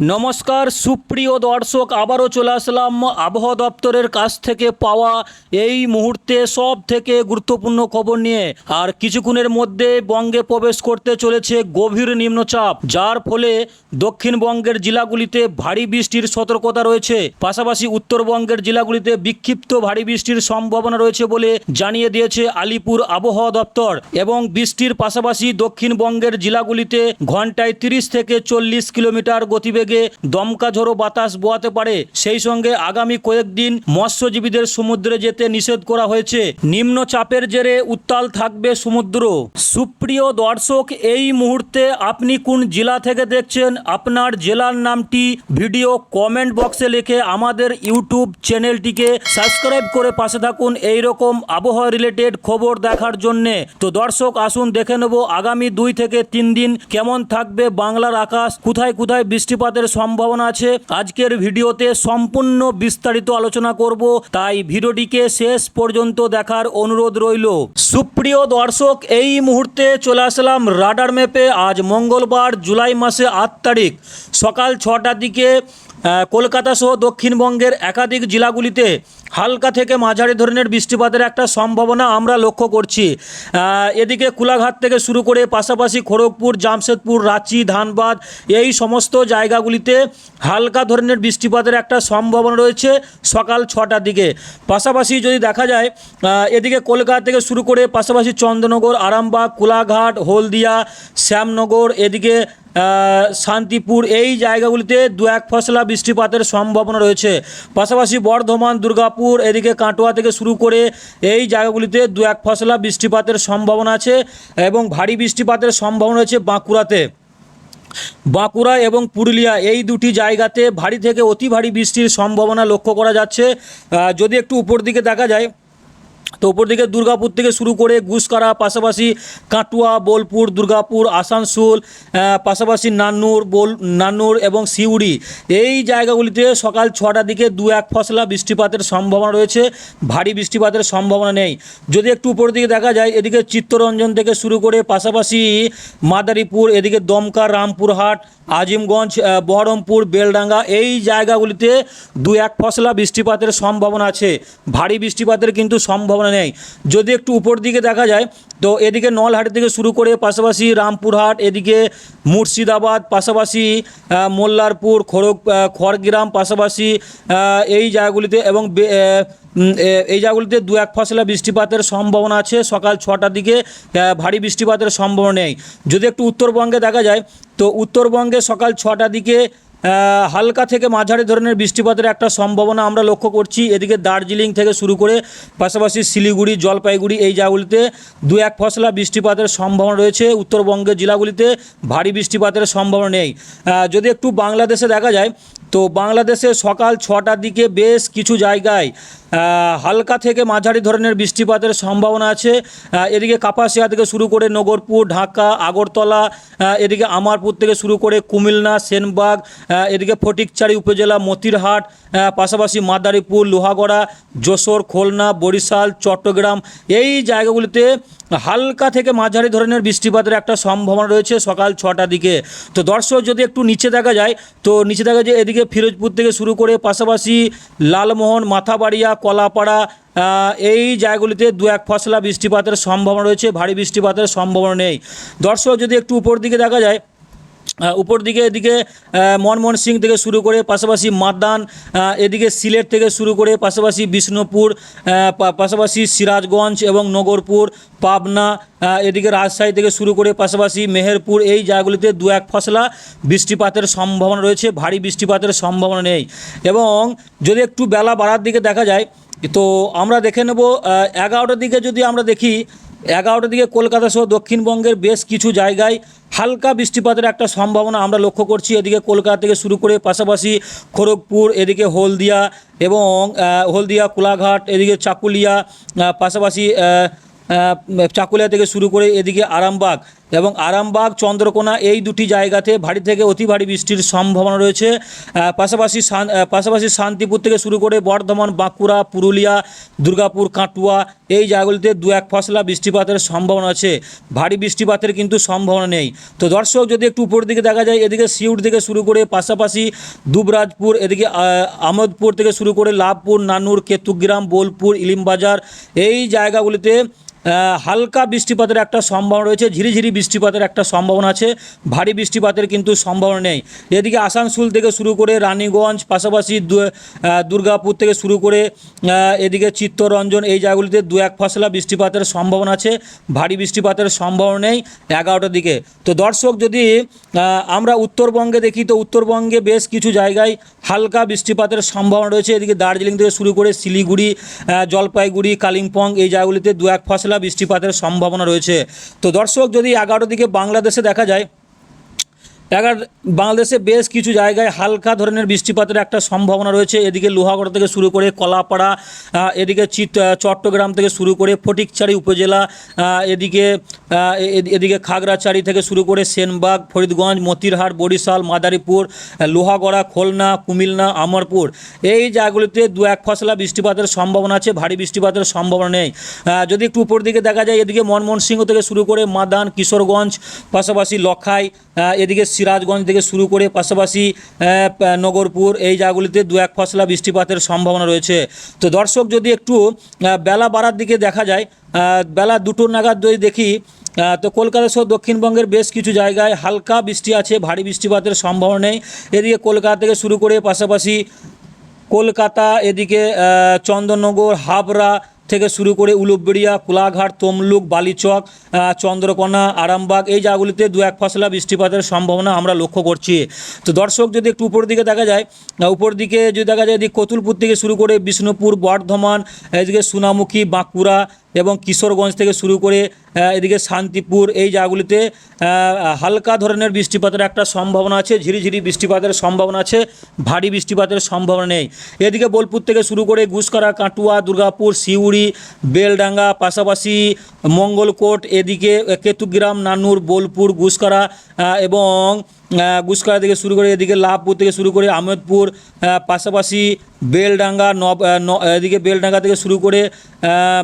নমস্কার, সুপ্রিয় দর্শক, আবারও চলে আসলাম আবহাওয়া দপ্তরের কাছ থেকে পাওয়া এই মুহূর্তে সব থেকে গুরুত্বপূর্ণ খবর নিয়ে। আর কিছুক্ষণের মধ্যে বঙ্গে প্রবেশ করতে চলেছে গভীর নিম্নচাপ, যার ফলে দক্ষিণবঙ্গের জেলাগুলিতে ভারী বৃষ্টির সতর্কতা রয়েছে। পাশাপাশি উত্তরবঙ্গের জেলাগুলিতে বিক্ষিপ্ত ভারী বৃষ্টির সম্ভাবনা রয়েছে বলে জানিয়ে দিয়েছে আলিপুর আবহাওয়া দপ্তর। এবং বৃষ্টির পাশাপাশি দক্ষিণবঙ্গের জেলাগুলিতে ঘন্টায় তিরিশ থেকে চল্লিশ কিলোমিটার গতিবেগে দমকা ঝোড়ো বাতাস বোয়াতে পারে। সেই সঙ্গে আগামী কয়েকদিন মৎস্যজীবীদের সমুদ্রে যেতে নিষেধ করা হয়েছে। নিম্নচাপের জেরে উত্তাল থাকবে সমুদ্র। সুপ্রিয় দর্শক, এই মুহূর্তে আপনি কোন জেলা থেকে দেখছেন? আপনার জেলার নামটি ভিডিও কমেন্ট বক্সে লিখে আমাদের ইউটিউব চ্যানেলটিকে সাবস্ক্রাইব করে পাশে থাকুন এই রকম আবহাওয়া রিলেটেড খবর দেখার জন্যে। তো দর্শক, আসুন দেখে নেব আগামী দুই থেকে তিন দিন কেমন থাকবে বাংলার আকাশ, কোথায় কোথায় বৃষ্টিপাতের সম্ভাবনা আছে, আজকের ভিডিওতে সম্পূর্ণ বিস্তারিত আলোচনা করব, তাই ভিডিওটিকে শেষ পর্যন্ত দেখার অনুরোধ রইল। সুপ্রিয় দর্শক, এই মুহূর্তে চলে আসলাম রাডার ম্যাপে, আজ মঙ্গলবার জুলাই মাসে আট তারিখ, সকাল ছটার দিকে কলকাতা সহ দক্ষিণবঙ্গের একাধিক জেলাগুলিতে হালকা থেকে মাঝারি ধরনের বৃষ্টিপাতের একটা সম্ভাবনা আমরা লক্ষ্য করছি। এদিকে কুলাঘাট থেকে শুরু করে পাশাপাশি খড়গপুর, জামশেদপুর, রাঁচি, ধানবাদ এই সমস্ত জায়গাগুলিতে হালকা ধরনের বৃষ্টিপাতের একটা সম্ভাবনা রয়েছে সকাল ছটার দিকে। পাশাপাশি যদি দেখা যায় এদিকে কলকাতা থেকে শুরু করে পাশাপাশি চন্দ্রনগর, আরামবাগ, কোলাঘাট, হলদিয়া, শ্যামনগর, এদিকে শান্তিপুর এই জায়গাগুলিতে দু এক ফসলা বৃষ্টিপাতের সম্ভাবনা রয়েছে। পাশাপাশি বর্ধমান, দুর্গাপুর, এদিকে কাটোয়া থেকে শুরু করে এই জায়গাগুলিতে দু এক ফসলা বৃষ্টিপাতের সম্ভাবনা আছে এবং ভারী বৃষ্টিপাতের সম্ভাবনা রয়েছে বাঁকুড়াতে। বাঁকুড়া এবং পুরুলিয়া এই দুটি জায়গাতে ভারী থেকে অতি ভারী বৃষ্টির সম্ভাবনা লক্ষ্য করা যাচ্ছে। যদি একটু উপর দিকে দেখা যায় তো উপর দিকে দুর্গাপুর থেকে শুরু করে গুসকারা, পাশাপাশি কাটুয়া, বোলপুর, দুর্গাপুর, আসানসোল পাশাপাশি নান্নুর, বোল, নান্নুর এবং সিউড়ি। এই জায়গাগুলিতে সকাল ছটার দিকে দু এক ফসলা বৃষ্টিপাতের সম্ভাবনা রয়েছে। ভারী বৃষ্টিপাতের সম্ভাবনা নেই। যদি একটু উপর দিকে দেখা যায়, এদিকে চিত্তরঞ্জন থেকে শুরু করে পাশাপাশি মাদারীপুর, এদিকে দমকা, রামপুরহাট, আজিমগঞ্জ বহরমপুর, বেলডাঙ্গা, এই জায়গাগুলিতে দু এক ফসলা বৃষ্টিপাতের সম্ভাবনা আছে। ভারী বৃষ্টিপাতের কিন্তু সম্ভাবনা নেই। যদি একটু উপর দিকে দেখা যায়, তো এদিকে নলহাট থেকে শুরু করে পাশাপাশি রামপুরহাট, এদিকে মুর্শিদাবাদ, পাশাপাশি মোল্লারপুর, খড়গ খড়গ্রাম, পাশাপাশি এই জায়গাগুলিতে এবং এই জায়গাগুলিতে দু এক ফসলা বৃষ্টিপাতের সম্ভাবনা আছে। সকাল ছটার দিকে ভারী বৃষ্টিপাতের সম্ভাবনা নেই। যদি একটু উত্তরবঙ্গে দেখা যায়, তো উত্তরবঙ্গে সকাল ছটার দিকে হালকা থেকে মাঝারি ধরনের বৃষ্টিপাতের একটা সম্ভাবনা আমরা লক্ষ্য করছি। এদিকে দার্জিলিং থেকে শুরু করে পাশাপাশি শিলিগুড়ি, জলপাইগুড়ি এই জায়গাগুলিতে দু এক ফসলা বৃষ্টিপাতের সম্ভাবনা রয়েছে। উত্তরবঙ্গের জেলাগুলিতে ভারী বৃষ্টিপাতের সম্ভাবনা নেই। যদি একটু বাংলাদেশে দেখা যায়, তো বাংলাদেশে সকাল ছটার দিকে বেশ কিছু জায়গায় হালকা থেকে মাঝারি ধরনের বৃষ্টিপাতের সম্ভাবনা আছে। এদিকে কাপাসিয়া থেকে শুরু করে নগরপুর, ঢাকা, আগরতলা এদিকে আমারপুর থেকে শুরু করে কুমিল্লা, সেনবাগ এদিকে ফটিকচারি উপজেলা, মতিরহাট পাশাপাশি মাদারীপুর, লোহাগড়া, যশোর, খুলনা, বরিশাল, চট্টগ্রাম এই জায়গাগুলিতে হালকা থেকে মাঝারি ধরনের বৃষ্টিপাতের একটা সম্ভাবনা রয়েছে সকাল ছটার দিকে। তো দর্শক, যদি একটু নিচে দেখা যায়, তো নিচে দেখা যায় এদিকে ফিরোজপুর থেকে শুরু করে পাশাপাশি লালমোহন, মাথাবাড়িয়া কলাপাড়া এই জায়গাগুলিতে দু এক ফসলা বৃষ্টিপাতের সম্ভাবনা রয়েছে, ভারী বৃষ্টিপাতের সম্ভাবনা নেই। দর্শক, যদি একটু উপর দিকে দেখা যায় উপর দিকে, এদিকে মনমোহন সিং থেকে শুরু করে পাশাপাশি মাদান এদিকে সিলেট থেকে শুরু করে পাশাপাশি বিষ্ণুপুর পাশাপাশি সিরাজগঞ্জ এবং নগরপুর, পাবনা এদিকে রাজশাহী থেকে শুরু করে পাশাপাশি মেহেরপুর, এই জায়গাগুলিতে দু এক ফসলা বৃষ্টিপাতের সম্ভাবনা রয়েছে, ভারী বৃষ্টিপাতের সম্ভাবনা নেই। এবং যদি একটু বেলা বাড়ার দিকে দেখা যায়, তো আমরা দেখে নেব এগারোটার দিকে যদি আমরা দেখি এগারোটার দিকে কলকাতা সহ দক্ষিণবঙ্গের বেশ কিছু জায়গায় হালকা বৃষ্টিপাতের একটা সম্ভাবনা আমরা লক্ষ্য করছি। এদিকে কলকাতা থেকে শুরু করে পাশাপাশি খড়গপুর, এদিকে হলদিয়া এবং হলদিয়া, কোলাঘাট, এদিকে চাকুলিয়া পাশাপাশি চাকুলিয়া থেকে শুরু করে এদিকে আরামবাগ এবং আরামবাগ, চন্দ্রকোনা এই দুটি জায়গাতে ভারী থেকে অতি ভারী বৃষ্টির সম্ভাবনা রয়েছে। পাশাপাশি পাশাপাশি শান্তিপুর থেকে শুরু করে বর্ধমান, বাঁকুড়া, পুরুলিয়া, দুর্গাপুর, কাটুয়া এই জায়গাগুলিতে দু এক ফসলা বৃষ্টিপাতের সম্ভাবনা আছে। ভারী বৃষ্টিপাতের কিন্তু সম্ভাবনা নেই। তো দর্শক, যদি একটু উপর দিকে দেখা যায়, এদিকে সিউট থেকে শুরু করে পাশাপাশি দুবরাজপুর, এদিকে আমোদপুর থেকে শুরু করে লাভপুর, নানুর, কেতুগ্রাম, বোলপুর, ইলিমবাজার এই জায়গাগুলিতে হালকা বৃষ্টিপাতের একটা সম্ভাবনা রয়েছে, ঝিরিঝিরি বৃষ্টিপাতের একটা সম্ভাবনা আছে, ভারী বৃষ্টিপাতের কিন্তু সম্ভাবনা নেই। এদিকে আসানসোল থেকে শুরু করে রানীগঞ্জ, পাশাপাশি দুর্গাপুর থেকে শুরু করে এদিকে চিত্তরঞ্জন, এই জায়গাগুলিতে দু এক ফসলা বৃষ্টিপাতের সম্ভাবনা আছে, ভারী বৃষ্টিপাতের সম্ভাবনা নেই এগারোটার দিকে। তো দর্শক, যদি আমরা উত্তরবঙ্গে দেখি, তো উত্তরবঙ্গে বেশ কিছু জায়গায় হালকা বৃষ্টিপাতের সম্ভাবনা রয়েছে। এদিকে দার্জিলিং থেকে শুরু করে শিলিগুড়ি জলপাইগুড়ি, কালিম্পং, এই জায়গাগুলিতে দু এক ফসলা বৃষ্টিপাতের সম্ভাবনা রয়েছে। তো দর্শক যদি এগারো দিকে বাংলাদেশে দেখা যায় এগার, বাংলাদেশে বেশ কিছু জায়গায় হালকা ধরনের বৃষ্টিপাতের একটা সম্ভাবনা রয়েছে। এদিকে লোহাগড় থেকে শুরু করে কলাপাড়া এদিকে চিত চট্টগ্রাম থেকে শুরু করে ফটিকচারি উপজেলা এদিকে এদিকে খাগড়াছড়ি থেকে শুরু করে সেনবাগ, ফরিদগঞ্জ, মতিরহাট, বরিশাল, মাদারীপুর লোহাগড়া, খুলনা, কুমিল্লা, আমরপুর। এই জায়গাগুলিতে দু এক ফসলা বৃষ্টিপাতের সম্ভাবনা আছে, ভারী বৃষ্টিপাতের সম্ভাবনা নেই। যদি একটু উপর দিকে দেখা যায়, এদিকে মনমোহনসিংহ থেকে শুরু করে মাদান, কিশোরগঞ্জ, পাশাপাশি লখাই এদিকে সিরাজগঞ্জ থেকে শুরু করে পাশাপাশি নগরপুর, এই জায়গাগুলিতে দু এক ফসলা বৃষ্টিপাতের সম্ভাবনা রয়েছে। তো দর্শক, যদি একটু বেলা বাড়ার দিকে দেখা যায় বেলা দুটো নাগাদ যদি দেখি তো কলকাতা সহ দক্ষিণবঙ্গের বেশ কিছু জায়গায় হালকা বৃষ্টি আছে, ভারী বৃষ্টিপাতের সম্ভাবনা নেই। এদিকে কলকাতা থেকে শুরু করে পাশাপাশি কলকাতা, এদিকে চন্দননগর, হাবড়া থেকে শুরু করে উলুবেড়িয়া, কোলাঘাট, তমলুক, বালিচক চন্দ্রকোনা, আরামবাগ, এই জায়গাগুলিতে দু এক ফসলা বৃষ্টিপাতের সম্ভাবনা আমরা লক্ষ্য করছি। তো দর্শক, যদি একটু উপর দিকে দেখা যায় উপর দিকে যদি দেখা যায় এদিকে কতুলপুর থেকে শুরু করে বিষ্ণুপুর, বর্ধমান, এদিকে সোনামুখী, বাঁকুড়া এবং কিশোরগঞ্জ থেকে শুরু করে এদিকে শান্তিপুর, এই জায়গাগুলিতে হালকা ধরনের বৃষ্টিপাতের একটা সম্ভাবনা আছে, ঝিরিঝিরি বৃষ্টিপাতের সম্ভাবনা আছে, ভারী বৃষ্টিপাতের সম্ভাবনা নেই। এদিকে বোলপুর থেকে শুরু করে গুসকরা কাটুয়া, দুর্গাপুর, সিউড়ি, বেলডাঙ্গা, পাশাপাশি মঙ্গলকোট, এদিকে কেতুগ্রাম, নানুর, বোলপুর গুসকরা এবং গুসকরা থেকে শুরু করে এদিকে লাভপুর থেকে শুরু করে আহমেদপুর পাশাপাশি বেলডাঙ্গা, নব এদিকে বেলডাঙ্গা থেকে শুরু করে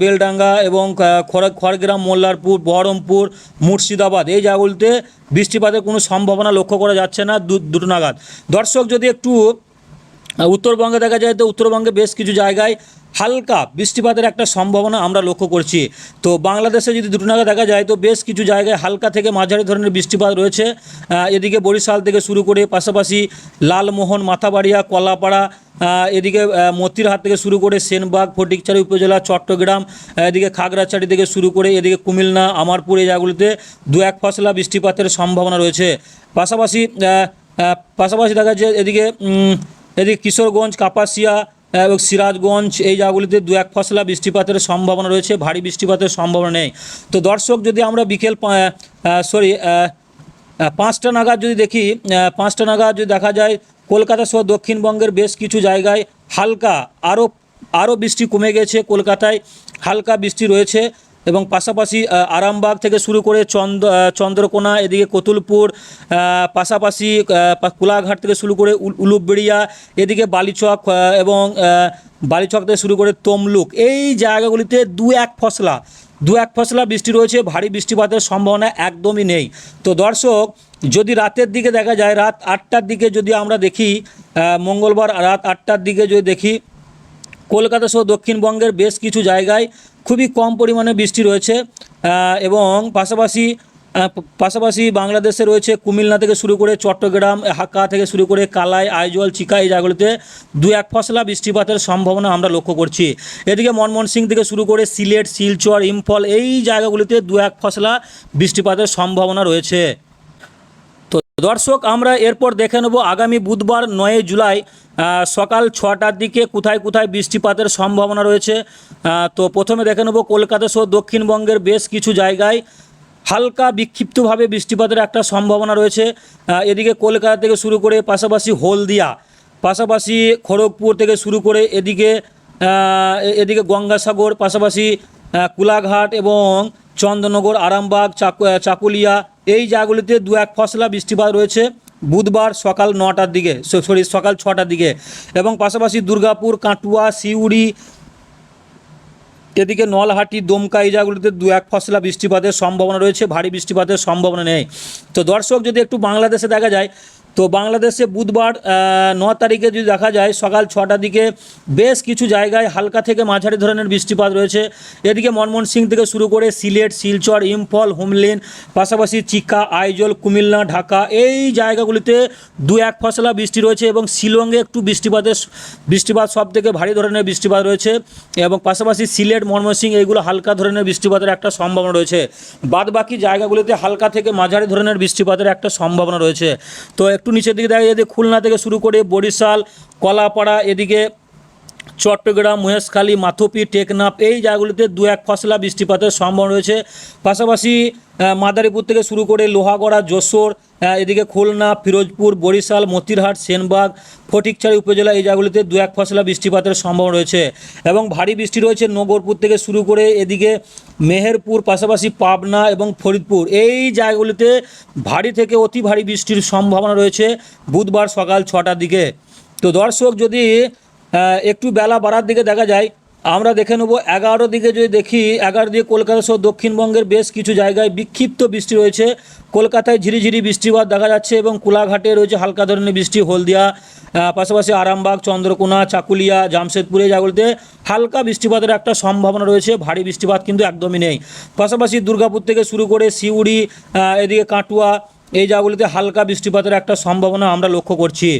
বেলডাঙ্গা এবং খড়, খড়গ্রাম, মোল্লারপুর, বহরমপুর, মুর্শিদাবাদ। এই জায়গাগুলিতে বৃষ্টিপাতের কোনো সম্ভাবনা লক্ষ্য করা যাচ্ছে না দুটো নাগাদ। দর্শক, যদি একটু উত্তরবঙ্গে দেখা যায় তো উত্তরবঙ্গে বেশ কিছু জায়গায় হালকা বৃষ্টিপাতের একটা সম্ভাবনা আমরা লক্ষ্য করছি। তো বাংলাদেশে যদি দুটো নাগা দেখা যায় তো বেশ কিছু জায়গায় হালকা থেকে মাঝারি ধরনের বৃষ্টিপাত রয়েছে। এদিকে বরিশাল থেকে শুরু করে পাশাপাশি লালমোহন, মাথাবাড়িয়া, কলাপাড়া এদিকে মতিরহাট থেকে শুরু করে সেনবাগ ফটিকচারি উপজেলা, চট্টগ্রাম এদিকে খাগড়াছড়ি থেকে শুরু করে এদিকে কুমিল্লা, আমারপুর এই জায়গাগুলিতে দু এক ফসলা বৃষ্টিপাতের সম্ভাবনা রয়েছে। পাশাপাশি পাশাপাশি দেখা যায় এদিকে এদিকে কিশোরগঞ্জ, কাপাসিয়া, এবং সিরাজগঞ্জ, এই জায়গাগুলিতে দু এক ফসলা বৃষ্টিপাতের সম্ভাবনা রয়েছে, ভারী বৃষ্টিপাতের সম্ভাবনা নেই। তো দর্শক, যদি আমরা বিকেল সরি পাঁচটা নাগাদ যদি দেখি পাঁচটা নাগাদ যদি দেখা যায়, কলকাতা সহ দক্ষিণবঙ্গের বেশ কিছু জায়গায় হালকা আরও আরও বৃষ্টি কমে গেছে কলকাতায়, হালকা বৃষ্টি রয়েছে। এবং পাশাপাশি আরামবাগ থেকে শুরু করে চন্দ্র চন্দ্রকোনা, এদিকে কতুলপুর পাশাপাশি কোলাঘাট থেকে শুরু করে উল- উলুবেড়িয়া, এদিকে বালিচক এবং বালিচক থেকে শুরু করে তমলুক। এই জায়গাগুলিতে দু এক ফসলা, দু এক ফসলা বৃষ্টি রয়েছে, ভারী বৃষ্টিপাতের সম্ভাবনা একদমই নেই। তো দর্শক, যদি রাতের দিকে দেখা যায়, রাত আটটার দিকে যদি আমরা দেখি মঙ্গলবার রাত আটটার দিকে যদি দেখি, কলকাতা সহ দক্ষিণবঙ্গের বেশ কিছু জায়গায় খুবই কম পরিমাণে বৃষ্টি রয়েছে এবং পাশাপাশি পাশাপাশি বাংলাদেশে রয়েছে কুমিল্লা থেকে শুরু করে চট্টগ্রাম হাক্কা থেকে শুরু করে কালাই, আইজল চিকা এই জায়গাগুলিতে দু এক ফসলা বৃষ্টিপাতের সম্ভাবনা আমরা লক্ষ্য করছি। এদিকে মনমোহন সিং থেকে শুরু করে সিলেট, শিলচর, ইম্ফল এই জায়গাগুলিতে দু এক ফসলা বৃষ্টিপাতের সম্ভাবনা রয়েছে। দর্শক, আমরা এরপর দেখে নেব আগামী বুধবার নয় জুলাই সকাল ছটার দিকে কোথায় কোথায় বৃষ্টিপাতের সম্ভাবনা রয়েছে। তো প্রথমে দেখে নেব কলকাতা সহ দক্ষিণবঙ্গের বেশ কিছু জায়গায় হালকা বিক্ষিপ্তভাবে বৃষ্টিপাতের একটা সম্ভাবনা রয়েছে। এদিকে কলকাতা থেকে শুরু করে পাশাপাশি হলদিয়া, পাশাপাশি খড়গপুর থেকে শুরু করে এদিকে এদিকে গঙ্গাসাগর, পাশাপাশি কুলাঘাট এবং চন্দ্রনগর, আরামবাগ, চাকু চাকুলিয়া, এই জায়গাগুলিতে দু এক ফসলা বৃষ্টিপাত রয়েছে বুধবার সকাল নটার দিকে সরি, সকাল ছটার দিকে এবং পাশাপাশি দুর্গাপুর, কাটুয়া, সিউড়ি, এদিকে নলহাটি, দমকা, এই জায়গাগুলিতে দু এক ফসলা বৃষ্টিপাতের সম্ভাবনা রয়েছে, ভারী বৃষ্টিপাতের সম্ভাবনা নেই। তো দর্শক, যদি একটু বাংলাদেশে দেখা যায় তো বাংলাদেশে বুধবার ন তারিখে যদি দেখা যায়, সকাল ছটার দিকে বেশ কিছু জায়গায় হালকা থেকে মাঝারি ধরনের বৃষ্টিপাত রয়েছে। এদিকে মনমোহন সিং থেকে শুরু করে সিলেট, শিলচর, ইম্ফল, হুমলিন, পাশাপাশি চিকা আইজল, কুমিল্লা, ঢাকা, এই জায়গাগুলিতে দু এক ফসলা বৃষ্টি রয়েছে এবং শিলংয়ে একটু বৃষ্টিপাতের বৃষ্টিপাত সব থেকে ভারী ধরনের বৃষ্টিপাত রয়েছে এবং পাশাপাশি সিলেট ময়মনসিংহ এইগুলো হালকা ধরনের বৃষ্টিপাতের একটা সম্ভাবনা রয়েছে। বাদ বাকি জায়গাগুলিতে হালকা থেকে মাঝারি ধরনের বৃষ্টিপাতের একটা সম্ভাবনা রয়েছে। তো একটু নিচের দিকে দেখা যায় যে খুলনা থেকে শুরু করে বরিশাল কলাপাড়া এদিকে চট্টগ্রাম মহেশখালী মাথুপি, টেকনাফ এই জায়গাগুলিতে দু এক ফসলা বৃষ্টিপাতের সম্ভাবনা রয়েছে। পাশাপাশি মাদারীপুর থেকে শুরু করে লোহাগড়া, যশোর এদিকে খুলনা, ফিরোজপুর, বরিশাল, মতিরহাট, সেনবাগ, ফটিকছড়ি উপজেলা এই জায়গাগুলিতে দু এক ফসলা বৃষ্টিপাতের সম্ভাবনা রয়েছে এবং ভারী বৃষ্টি রয়েছে নগরপুর থেকে শুরু করে এদিকে মেহেরপুর, পাশাপাশি পাবনা এবং ফরিদপুর। এই জায়গাগুলিতে ভারী থেকে অতি ভারী বৃষ্টির সম্ভাবনা রয়েছে বুধবার সকাল ছটার দিকে। তো দর্শক, যদি একটু বেলা বাড়ার দিকে দেখা যায়। আমরা দেখে নেব এগারো দিকে যদি দেখি, এগারো দিকে কলকাতা সহ দক্ষিণবঙ্গের বেশ কিছু জায়গায় বিক্ষিপ্ত বৃষ্টি রয়েছে। কলকাতায় ঝিরিঝিরি বৃষ্টিপাত দেখা যাচ্ছে এবং কোলাঘাটে রয়েছে হালকা ধরনের বৃষ্টি। হলদিয়া পাশাপাশি আরামবাগ, চন্দ্রকোনা, চাকুলিয়া, জামশেদপুরে জায়গাগুলিতে হালকা বৃষ্টিপাতের একটা সম্ভাবনা রয়েছে। ভারী বৃষ্টিপাত কিন্তু একদমই নেই। পাশাপাশি দুর্গাপুর থেকে শুরু করে সিউড়ি এদিকে কাটুয়া এই জায়গাগুলিতে হালকা বৃষ্টিপাতের একটা সম্ভাবনা আমরা লক্ষ্য করছি।